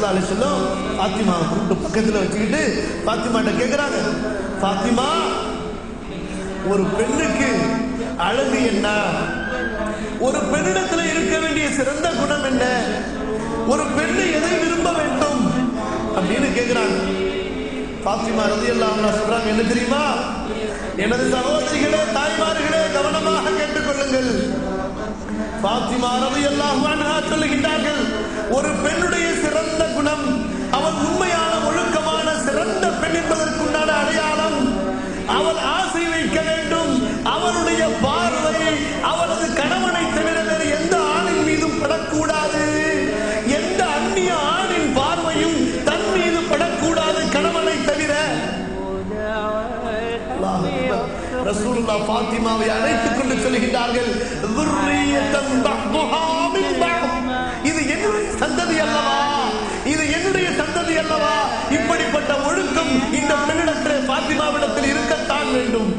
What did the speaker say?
சல்லா அலி சொல்லும் பாத்திமாவை கூப்பிட்டு பக்கத்தில் வச்சுக்கிட்டு பாத்திமாட்ட கேட்குறாங்க பாத்திமா ஒரு பெண்ணுக்கு அழகு என்ன? ஒரு பெண்ணிடத்தில் இருக்க வேண்டிய சிறந்த குணம் என்ன? ஒரு பெண்ணு எதை விரும்ப வேண்டும் அப்படின்னு கேக்குறாங்க. பாத்திமா ரதி எல்லாம் சொல்றாங்க என்ன தெரியுமா? எனது சகோதரிகளே தாய்மார்களே கவனமாக கேட்டுக்கொள்ளுங்கள். பாத்திமா ரதி எல்லாம் சொல்லுகின்றார்கள் அவள் உண்மையான ஒழுக்கமான சிறந்த பெண் என்பதற்குண்டான அடையாளம் அவள் ஆசை வைக்க வேண்டும். அவளுடைய பார்வை அவளது கணவனை தவிர வேறு எந்த ஆணின் மீதும் படக்கூடாது. எந்த அந்நிய ஆணின் பார்வையும் தன் மீது படக்கூடாது கணவனை தவிர. ரசூலுல்லா பாத்திமாவை அழைத்துக் கொண்டு சொல்லுகின்றார்கள் இது என்னுடைய சந்ததி அல்லவா? இது என்னுடைய சந்ததி அல்லவா? இப்படிப்பட்ட ஒழுக்கம் இந்த பெண்ணிடத்தில் பாத்திமாவிடத்தில் இருக்கத்தான் வேண்டும்.